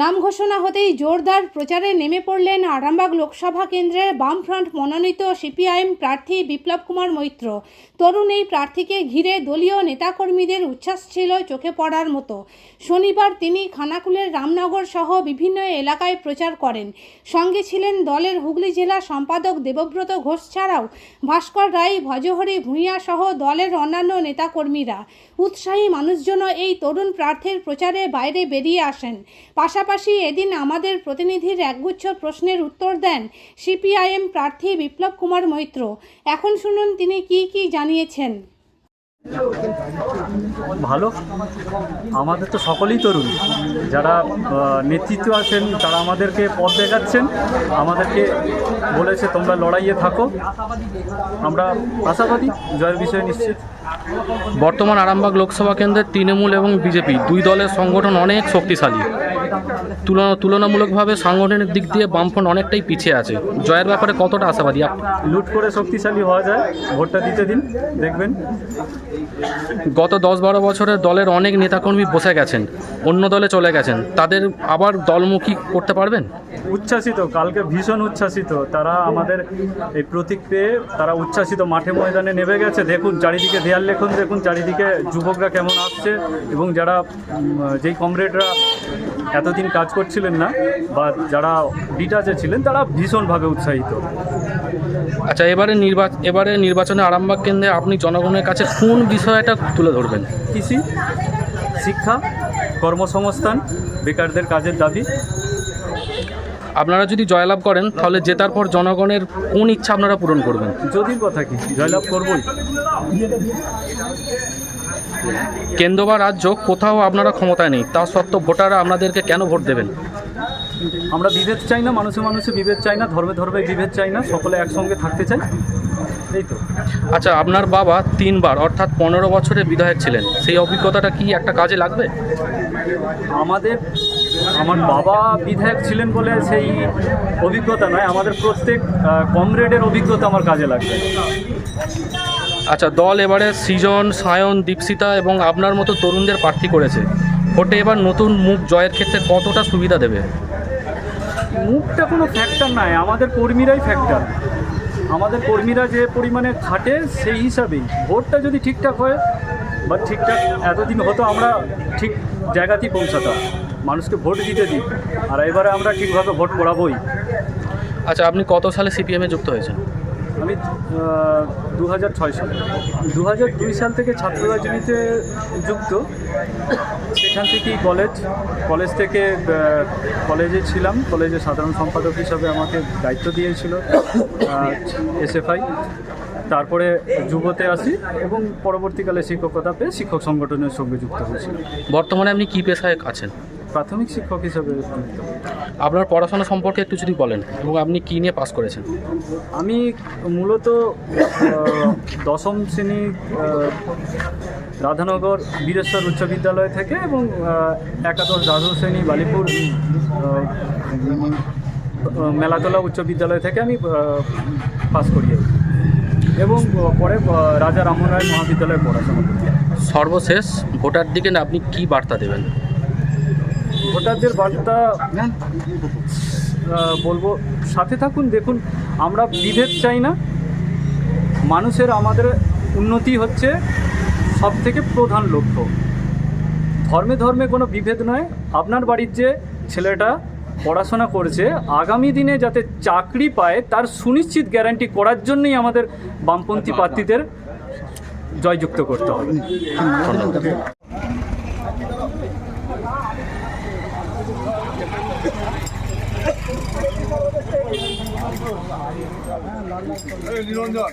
নাম ঘোষণা হতেই জোরদার প্রচারে নেমে পড়লেন আরামবাগ লোকসভা কেন্দ্রের বামফ্রন্ট মনোনীত সিপিআইএম প্রার্থী বিপ্লব কুমার মৈত্র। তরুণ এই প্রার্থীকে ঘিরে দলীয় নেতাকর্মীদের উচ্ছ্বাস ছিল চোখে পড়ার মতো। শনিবার তিনি খানাকুলের রামনগর সহ বিভিন্ন এলাকায় প্রচার করেন। সঙ্গে ছিলেন দলের হুগলি জেলা সম্পাদক দেবব্রত ঘোষ ছাড়াও ভাস্কর রায়, ভজহরি ভূঁইয়া সহ দলের অন্যান্য নেতাকর্মীরা। উৎসাহী মানুষজনও এই তরুণ প্রার্থীর প্রচারে বাইরে বেরিয়ে আসেন। পাশাপাশি এদিন আমাদের প্রতিনিধির একগুচ্ছ প্রশ্নের উত্তর দেন সিপিআইএম প্রার্থী বিপ্লব কুমার মৈত্র। এখন শুনুন তিনি কি কি জানিয়েছেন। ভালো। আমাদের তো সকলেই তরুণ। যারা নেতৃত্ব আছেন তারা আমাদেরকে পথ দেখাচ্ছেন। আমাদেরকে বলেছে তোমরা লড়াইয়ে থাকো। আমরা আশাবাদী। জয়ের বিষয়ে নিশ্চিত। বর্তমান আরামবাগ লোকসভা কেন্দ্রের তৃণমূল এবং বিজেপি দুই দলের সংগঠন অনেক শক্তিশালী। তুলনা তুলনামূলকভাবে সাংগঠনিক দিক দিয়ে বামফ্রন্ট অনেকটাই পিছিয়ে আছে। জয়ের ব্যাপারে কতটা আশাবাদী আপ- লুট করে শক্তিশালী হওয়া যায় ভোটটা দিতে দিন দেখবেন। গত দশ বারো বছরের দলের অনেক নেতাকর্মী বসে গেছেন অন্য দলে চলে গেছেন তাদের আবার দলমুখী করতে পারবেন? উচ্ছ্বাসিত কালকে ভীষণ উচ্ছ্বাসিত। তারা আমাদের এই প্রতীক পেয়ে তারা উচ্ছ্বাসিত মাঠে ময়দানে নেমে গেছে। দেখুন চারিদিকে দেয়াল লেখুন দেখুন চারিদিকে যুবকরা কেমন আসছে এবং যারা যেই কমরেডরা এতদিন কাজ করছিলেন না বা যারা ডিটাচে ছিলেন তারা ভীষণভাবে উৎসাহিত। আচ্ছা এবারে নির্বাচন এবারে নির্বাচনে আরামবাগ কেন্দ্রে আপনি জনগণের কাছে কোন বিষয়টা তুলে ধরবেন? কৃষি শিক্ষা কর্মসংস্থান বেকারদের কাজের দাবি আপনারা যদি জয়লাভ করেন তাহলে জেতার পর জনগণের কোন ইচ্ছা আপনারা পূরণ করবেন? যদি কথা কি? জয়লাভ করবই। কেন্দ্র বা রাজ্য কোথাও আপনারা ক্ষমতায় নেই তা সত্ত্বেও ভোটাররা আপনাদেরকে কেন ভোট দেবেন? আমরা বিভেদ চাই না মানুষে মানুষে বিভেদ চাই না ধর্মে ধর্মে বিভেদ চাই না সকলে একসঙ্গে থাকতে চাই। এই তো। আচ্ছা আপনার বাবা তিনবার অর্থাৎ পনেরো বছরের বিধায়ক ছিলেন সেই অভিজ্ঞতাটা কি একটা কাজে লাগবে? আমাদের আমার বাবা বিধায়ক ছিলেন বলে সেই অভিজ্ঞতা নয় আমাদের প্রত্যেক কমরেডের অভিজ্ঞতা আমার কাজে লাগবে। আচ্ছা দল এবারে সৃজন সায়ন দীপসিতা এবং আপনার মতো তরুণদের প্রার্থী করেছে। ভোটে এবার নতুন মুখ জয়ের ক্ষেত্রে কতটা সুবিধা দেবে? মুখটা কোনো ফ্যাক্টর নয় আমাদের কর্মীরাই ফ্যাক্টর আমাদের কর্মীরা যে পরিমাণে খাটে সেই হিসাবেই। ভোটটা যদি ঠিকঠাক হয় বা ঠিকঠাক এতদিন হতো আমরা ঠিক জায়গাতেই পৌঁছাতাম। মানুষকে ভোট দিতে দিই আর এবারে আমরা ঠিকভাবে ভোট করাবোই। আচ্ছা আপনি কত সালে সিপিএমে যুক্ত হয়েছেন? আমি দু হাজার ছয় সালে। দু হাজার দুই সাল থেকে ছাত্র রাজনীতিতে যুক্ত। সেখান থেকেই কলেজ কলেজ থেকে কলেজে ছিলাম। কলেজে সাধারণ সম্পাদক হিসাবে আমাকে দায়িত্ব দিয়েছিল এসএফআই। তারপরে যুবতে আসি এবং পরবর্তীকালে শিক্ষকতা পেয়ে শিক্ষক সংগঠনের সঙ্গে যুক্ত হয়েছি। বর্তমানে আপনি কী পেশায় আছেন? প্রাথমিক শিক্ষক হিসাবে আপনার পড়াশোনা সম্পর্কে একটু যদি বলেন এবং আপনি কী নিয়ে পাস করেছেন? আমি মূলত দশম শ্রেণি রাধানগর বীরেশ্বর উচ্চ বিদ্যালয় থেকে এবং একাদশ দ্বাদশ শ্রেণি বালিপুর মেলাতলা উচ্চ বিদ্যালয় থেকে আমি পাস করি আর কি। এবং পরে রাজা রামমোহন রায় মহাবিদ্যালয়ে পড়াশোনা করি সর্বশেষ ভোটার দিকে আপনি কি বার্তা দেবেন? ভোটারদের বার্তা আহ, বলব সাথে থাকুন দেখুন আমরা বিভেদ চাই না। মানুষের আমাদের উন্নতি হচ্ছে সব থেকে প্রধান লক্ষ্য। ধর্মে ধর্মে কোনো বিভেদ নয়। আপনার বাড়ির যে ছেলেটা পড়াশোনা করছে আগামী দিনে যাতে চাকরি পায় তার সুনিশ্চিত গ্যারান্টি করার জন্যই আমাদের বামপন্থী প্রার্থীদের জয়যুক্ত করতে হবে। ধন্যবাদ।